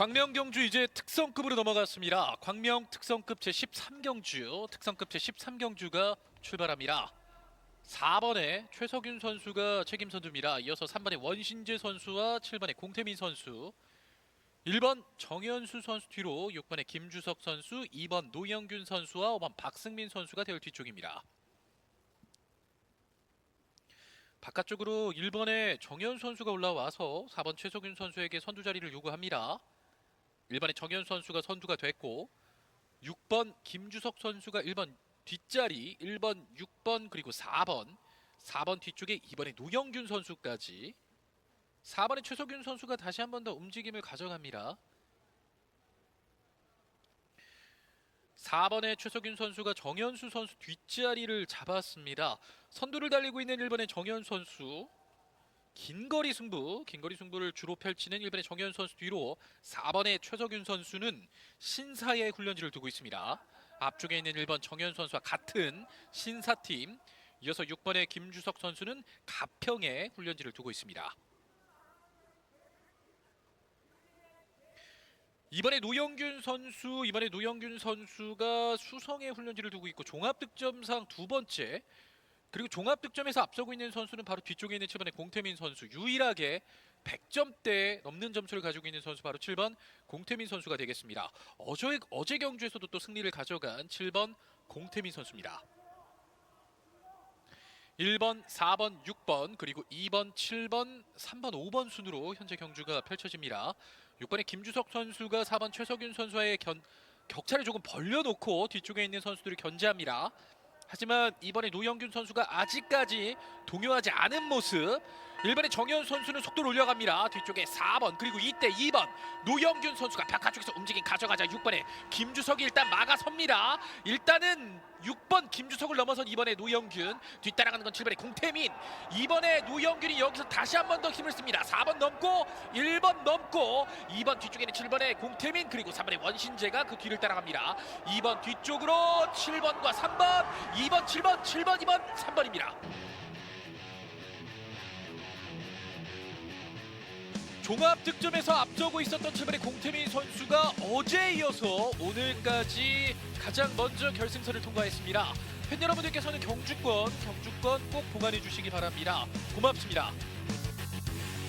광명 경주 이제 특성급으로 넘어갔습니다. 광명 특성급 제 13경주, 특성급 제 13경주가 출발합니다. 4번에 최석윤 선수가 책임 선두입니다. 이어서 3번에 원신재 선수와 7번에 공태민 선수, 1번 정현수 선수 뒤로 6번에 김주석 선수, 2번 노영균 선수와 5번 박승민 선수가 대열 뒤쪽입니다. 바깥쪽으로 1번에 정현 선수가 올라와서 4번 최석윤 선수에게 선두 자리를 요구합니다. 1번에 정현 선수가 선두가 됐고 6번 김주석 선수가 1번 뒷자리 1번 6번 그리고 4번 4번 뒤쪽에 2번에 노영균 선수까지 4번에 최석윤 선수가 다시 한 번 더 움직임을 가져갑니다. 4번에 최석윤 선수가 정현수 선수 뒷자리를 잡았습니다. 선두를 달리고 있는 1번의 정현 선수 긴거리 승부, 긴거리 승부를 주로 펼치는 1번의 정현 선수 뒤로 4번의 최석윤 선수는 신사의 훈련지를 두고 있습니다. 앞쪽에 있는 1번 정현 선수와 같은 신사팀, 이어서 6번의 김주석 선수는 가평의 훈련지를 두고 있습니다. 이번에 노영균 선수, 이번에 노영균 선수가 수성의 훈련지를 두고 있고 종합 득점상 두 번째, 그리고 종합 득점에서 앞서고 있는 선수는 바로 뒤쪽에 있는 7번의 공태민 선수 유일하게 100점대 넘는 점수를 가지고 있는 선수 바로 7번 공태민 선수가 되겠습니다. 어제 어제 경주에서도 또 승리를 가져간 7번 공태민 선수입니다. 1번, 4번, 6번 그리고 2번, 7번, 3번, 5번 순으로 현재 경주가 펼쳐집니다. 6번의 김주석 선수가 4번 최석윤 선수와의 견, 격차를 조금 벌려놓고 뒤쪽에 있는 선수들을 견제합니다. 하지만 이번에 노영균 선수가 아직까지 동요하지 않은 모습. 1번의 정현 선수는 속도를 올려갑니다. 뒤쪽에 4번 그리고 이때 2번 노영균 선수가 바깥쪽에서 움직임 가져가자 6번에 김주석이 일단 막아섭니다. 일단은 6번 김주석을 넘어선 이번에 노영균 뒤따라가는 건 7번의 공태민 이번에 노영균이 여기서 다시 한 번 더 힘을 씁니다 4번 넘고 1번 넘고 2번 뒤쪽에는 7번의 공태민 그리고 3번의 원신재가 그 뒤를 따라갑니다 2번 뒤쪽으로 7번과 3번 2번 7번 7번 2번 3번입니다 종합 득점에서 앞서고 있었던 7번의 공태민 선수가 어제에 이어서 오늘까지 가장 먼저 결승선을 통과했습니다. 팬 여러분들께서는 경주권, 경주권 꼭 보관해 주시기 바랍니다. 고맙습니다.